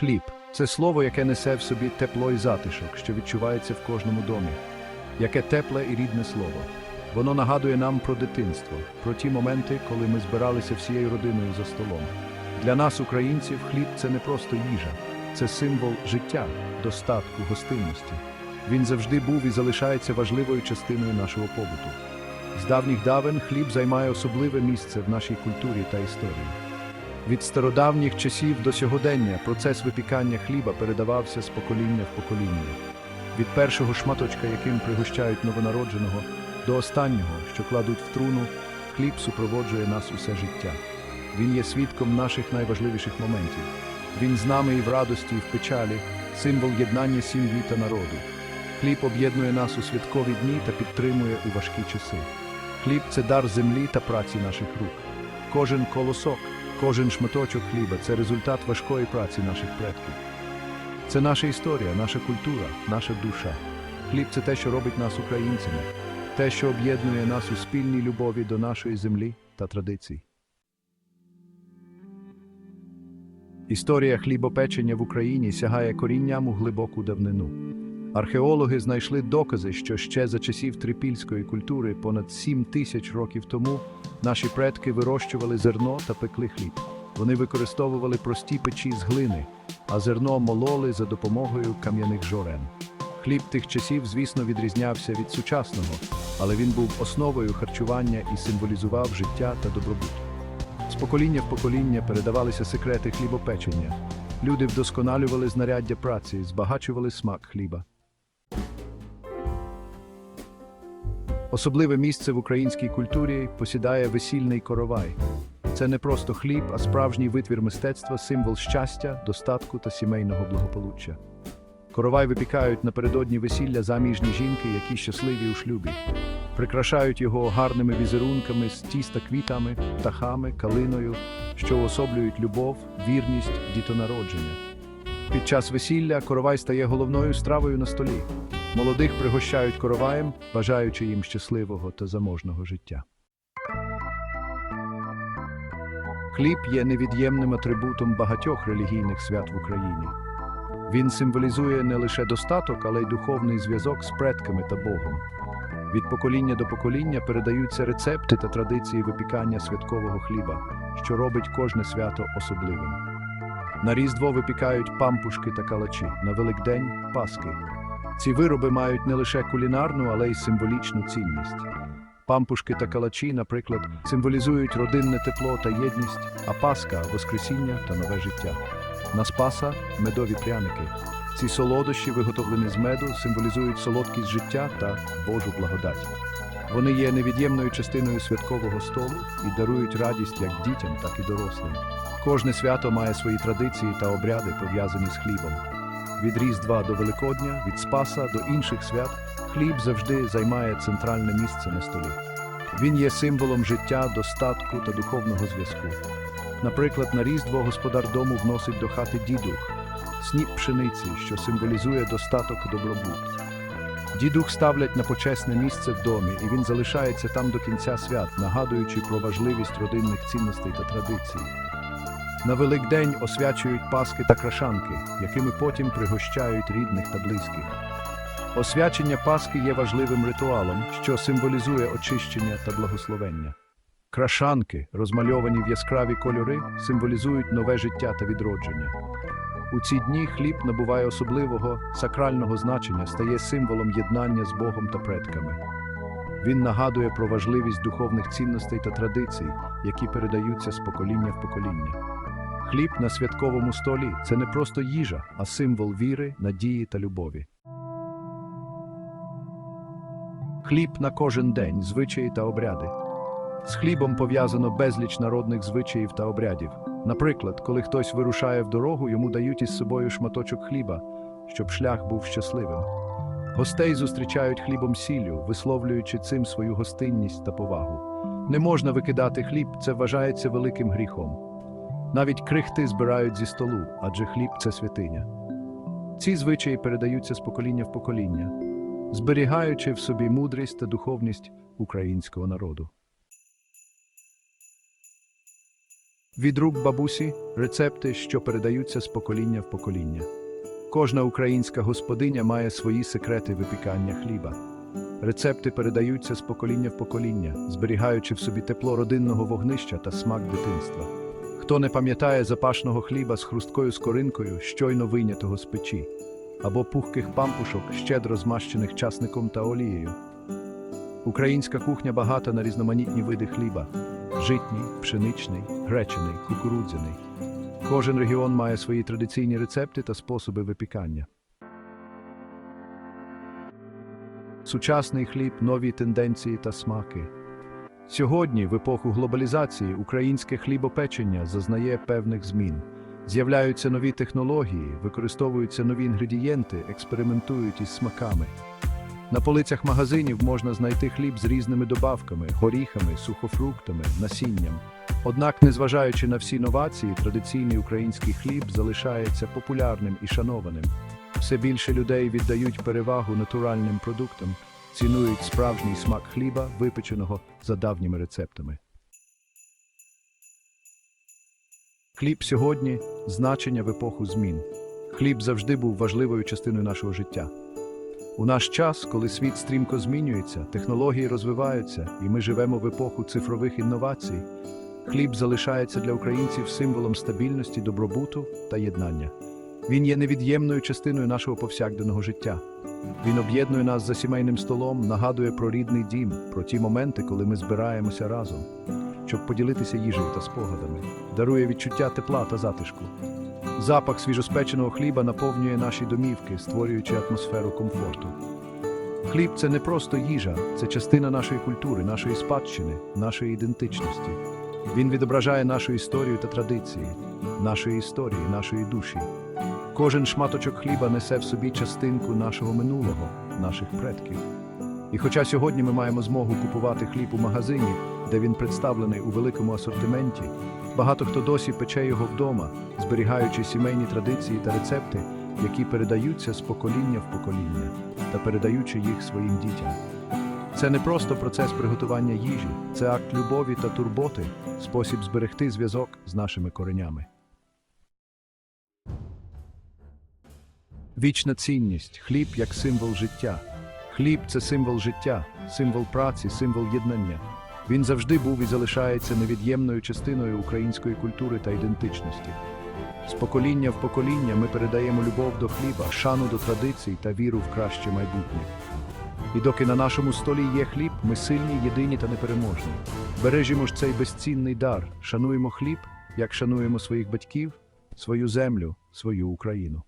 Хліб це слово, яке несе в собі тепло і затишок, що відчувається в кожному домі. Яке тепле і рідне слово. Воно нагадує нам про дитинство, про ті моменти, коли ми збиралися всією родиною за столом. Для нас, українців, хліб це не просто їжа, це символ життя, достатку, гостинності. Він завжди був і залишається важливою частиною нашого побуту. З давніх давен хліб займає особливе місце в нашій культурі та історії. Від стародавніх часів до сьогодення процес випікання хліба передавався з покоління в покоління. Від першого шматочка, яким пригощають новонародженого, до останнього, що кладуть в труну, хліб супроводжує нас усе життя. Він є свідком наших найважливіших моментів. Він з нами і в радості, і в печалі, символ єднання сім'ї та народу. Хліб об'єднує нас у святкові дні та підтримує у важкі часи. Хліб це дар землі та праці наших рук. Кожен колосок, кожен шматочок хліба це результат важкої праці наших предків. Це наша історія, наша культура, наша душа. Хліб це те, що робить нас українцями, те, що об'єднує нас у спільній любові до нашої землі та традицій. Історія хлібопечення в Україні сягає корінням у глибоку давнину. Археологи знайшли докази, що ще за часів трипільської культури понад 7 тисяч років тому наші предки вирощували зерно та пекли хліб. Вони використовували прості печі з глини, а зерно мололи за допомогою кам'яних жорен. Хліб тих часів, звісно, відрізнявся від сучасного, але він був основою харчування і символізував життя та добробут. З покоління в покоління передавалися секрети хлібопечення. Люди вдосконалювали знаряддя праці, збагачували смак хліба. Особливе місце в українській культурі посідає весільний коровай. Це не просто хліб, а справжній витвір мистецтва, символ щастя, достатку та сімейного благополуччя. Коровай випікають напередодні весілля заміжні жінки, які щасливі у шлюбі. Прикрашають його гарними візерунками з тіста квітами, птахами, калиною, що уособлюють любов, вірність, дітонародження. Під час весілля коровай стає головною стравою на столі. Молодих пригощають короваєм, бажаючи їм щасливого та заможного життя. Хліб є невід'ємним атрибутом багатьох релігійних свят в Україні. Він символізує не лише достаток, але й духовний зв'язок з предками та Богом. Від покоління до покоління передаються рецепти та традиції випікання святкового хліба, що робить кожне свято особливим. На Різдво випікають пампушки та калачі, на Великдень паски. Ці вироби мають не лише кулінарну, але й символічну цінність. Пампушки та калачі, наприклад, символізують родинне тепло та єдність, а паска воскресіння та нове життя. На спаса медові пряники. Ці солодощі, виготовлені з меду, символізують солодкість життя та Божу благодать. Вони є невід'ємною частиною святкового столу і дарують радість як дітям, так і дорослим. Кожне свято має свої традиції та обряди, пов'язані з хлібом. Від Різдва до Великодня, від Спаса до інших свят хліб завжди займає центральне місце на столі. Він є символом життя, достатку та духовного зв'язку. Наприклад, на Різдво господар дому вносить до хати дідух, сніп пшениці, що символізує достаток і добробут. Дідух ставлять на почесне місце в домі, і він залишається там до кінця свят, нагадуючи про важливість родинних цінностей та традицій. На Великдень освячують паски та крашанки, якими потім пригощають рідних та близьких. Освячення Пасхи є важливим ритуалом, що символізує очищення та благословення. Крашанки, розмальовані в яскраві кольори, символізують нове життя та відродження. У ці дні хліб набуває особливого сакрального значення, стає символом єднання з Богом та предками. Він нагадує про важливість духовних цінностей та традицій, які передаються з покоління в покоління. Хліб на святковому столі це не просто їжа, а символ віри, надії та любові. Хліб на кожен день, звичаї та обряди. З хлібом пов'язано безліч народних звичаїв та обрядів. Наприклад, коли хтось вирушає в дорогу, йому дають із собою шматочок хліба, щоб шлях був щасливим. Гостей зустрічають хлібом сіллю, висловлюючи цим свою гостинність та повагу. Не можна викидати хліб, це вважається великим гріхом. Навіть крихти збирають зі столу, адже хліб це святиня. Ці звичаї передаються з покоління в покоління, зберігаючи в собі мудрість та духовність українського народу. Від рук бабусі рецепти, що передаються з покоління в покоління. Кожна українська господиня має свої секрети випікання хліба. Рецепти передаються з покоління в покоління, зберігаючи в собі тепло родинного вогнища та смак дитинства. Хто не пам'ятає запашного хліба з хрусткою скоринкою, щойно вийнятого з печі, або пухких пампушок, щедро змащених часником та олією. Українська кухня багата на різноманітні види хліба: житній, пшеничний, гречаний, кукурудзяний. Кожен регіон має свої традиційні рецепти та способи випікання. Сучасний хліб, нові тенденції та смаки. Сьогодні, в епоху глобалізації, українське хлібопечення зазнає певних змін. З'являються нові технології, використовуються нові інгредієнти, експериментують із смаками. На полицях магазинів можна знайти хліб з різними добавками, горіхами, сухофруктами, насінням. Однак, незважаючи на всі новації, традиційний український хліб залишається популярним і шанованим. Все більше людей віддають перевагу натуральним продуктам, цінують справжній смак хліба, випеченого за давніми рецептами. Хліб сьогодні значення в епоху змін. Хліб завжди був важливою частиною нашого життя. У наш час, коли світ стрімко змінюється, технології розвиваються, і ми живемо в епоху цифрових інновацій, хліб залишається для українців символом стабільності, добробуту та єднання. Він є невід'ємною частиною нашого повсякденного життя. Він об'єднує нас за сімейним столом, нагадує про рідний дім, про ті моменти, коли ми збираємося разом, щоб поділитися їжею та спогадами, дарує відчуття тепла та затишку. Запах свіжоспеченого хліба наповнює наші домівки, створюючи атмосферу комфорту. Хліб це не просто їжа, це частина нашої культури, нашої спадщини, нашої ідентичності. Він відображає нашу історію та традиції, нашої історії, нашої душі. Кожен шматочок хліба несе в собі частинку нашого минулого, наших предків. І хоча сьогодні ми маємо змогу купувати хліб у магазині, де він представлений у великому асортименті, багато хто досі пече його вдома, зберігаючи сімейні традиції та рецепти, які передаються з покоління в покоління та передаючи їх своїм дітям. Це не просто процес приготування їжі, це акт любові та турботи, спосіб зберегти зв'язок з нашими коренями. Вічна цінність хліб як символ життя. Хліб це символ життя, символ праці, символ єднання. Він завжди був і залишається невід'ємною частиною української культури та ідентичності. З покоління в покоління ми передаємо любов до хліба, шану до традицій та віру в краще майбутнє. І доки на нашому столі є хліб, ми сильні, єдині та непереможні. Бережімо ж цей безцінний дар, шануємо хліб, як шануємо своїх батьків, свою землю, свою Україну.